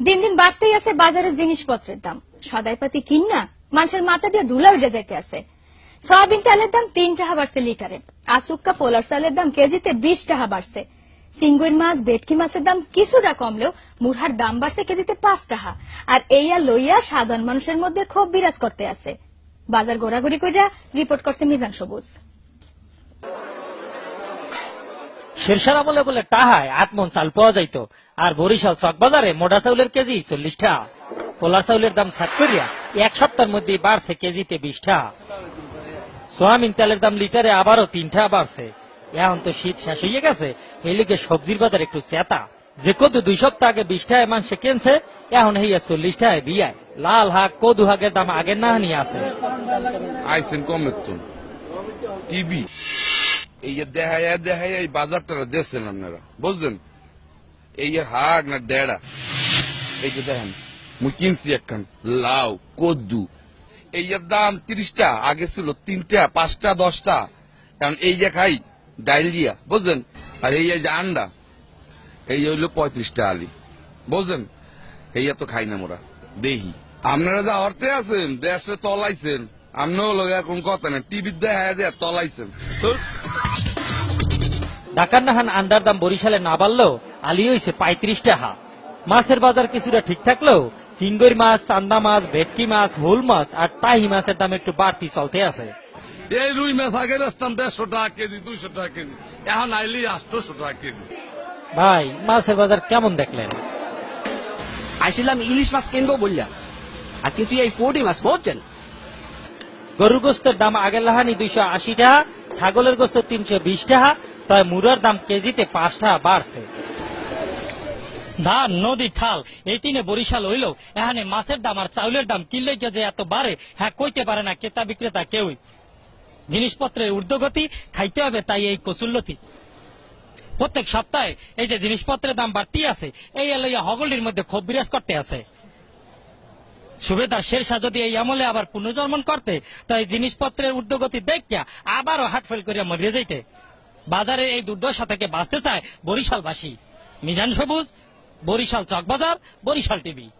দিন দিন বাড়তেই আছে বাজারের জিনিসপত্রের দাম। সদাইপাতি কিনা মানুষের মাথা দিয়ে ধুলা উঠে যাইতে আছে। সয়াবিন তেলের দাম তিন টাকা বাড়ছে লিটারে আসুক্কা পোলার চালের দাম কেজিতে বিশ টাকা বাড়ছে। সিঙ্গুর মাছ, ভেটকি মাছের দাম কিছুটা কমলেও মুরহার দাম বাড়ছে কেজিতে পাঁচ টাকা, আর এইয়া লইয়া সাধারণ মানুষের মধ্যে ক্ষোভ বিরাজ করতে আছে। বাজার ঘোরাঘুরি কইরা রিপোর্ট করছে মিজান সবুজ। শেরশার আমলে বলে টাহায় আটমন চাল পাওয়া যাইত। আর বরিশাল চকবাজারে মোটা চাউলের কেজি চল্লিশ টাকা পোলার চাউলের দাম সাত করিয়া এক সপ্তাহের মধ্যে বাড়ছে কেজিতে বিশ টাকা সোয়াবিন তেলের দাম লিটারে আবারও তিন টাকা বাড়ছে। এখন তো শীত শেষ হয়ে গেছে, এই সবজির বাজার একটু চেতা যে কদু দুই সপ্তাহ আগে বিশ টাকায় মাংসে কেনছে, এখন হইয়া চল্লিশ টাকায় বিয়ায়। লাল হাক, কদু হাকের দাম আগের না নিয়ে আছে। আইসেন কমের টিভি। এই যে দেখায় দেখায় এই বাজারটা দেখছেন আপনারা? বুঝলেন এই যে হাট না দেড়া এই যে দেখেন, মুই কিনছি একখান লাউ, কদ্দু। এই যে দাম তিরিশটা, আগে ছিল তিনটা, পাঁচটা, দশটা। কারণ এই যে খাই ডাইলিয়া বুঝলেন আর এই যে আন্ডা, এই হইল পঁয়ত্রিশটা আলি। বুঝলেন এই তো খাই না মোরা, দেহি। আপনারা যা অর্থে আছেন, দেশে তলাইছেন আপনিও লোক এখন কথা না টিভির দেখা তলাইছেন। ঢাকার নাহান আন্ডার দাম বরিশালে না বাড়লেও আলি হয়েছে পঁয়ত্রিশ টাকা মাছের বাজার কিছুটা ঠিক থাকলেও সিঙ্গর মাছ চান্দা মাছ ভেটকি মাছ হুল মাছ আর টাহি মাছের দাম একটু বাড়তি চলতে আছে। এই রুই মাছ আগে বেচতাম দেড়শো টাকা কেজি দুইশো টাকা কেজি। এখন আইলি আটশোশো টাকা কেজি। ভাই মাছের বাজার কেমন দেখলেন? আইছিলাম ইলিশ মাছ কিনবো বললাম আর কিছু এই ফোর্টি মাছ বুঝছেন গরুর গোস্তের দাম আগের লাহানি দুইশো আশি টাকা ছাগলের গোস্ত তিনশো বিশ টাকা তবে মুরার দাম কেজিতে পাঁচ টাকা বাড়ছে। ধান, নদী, খাল, এই তিনে বরিশাল হইল। এখানে মাছের দাম আর চাউলের দাম কিনলে যে এত বাড়ে হ্যাঁ কইতে পারে না ক্রেতা বিক্রেতা কেউই। জিনিসপত্রের ঊর্ধ্বগতি খাইতে হবে তাই এই কচুল্লতি প্রত্যেক সপ্তাহে এই যে জিনিসপত্রের দাম বাড়তি আছে, এই এলাইয়া হগলির মধ্যে ক্ষোভ বিরাজ করতে আছে। সুবেদার শেরশাহ যদি এই আমলে আবার পুনর্জন্মন করতে, তাই জিনিসপত্রের ঊর্ধ্বগতি দেখিয়া আবারও হাটফেল করিয়া মরিয়ে যাইতে। বাজারের এই দুর্দশা থেকে বাঁচতে চায় বরিশালবাসী। মিজান সবুজ বরিশাল চকবাজার বরিশাল টিভি।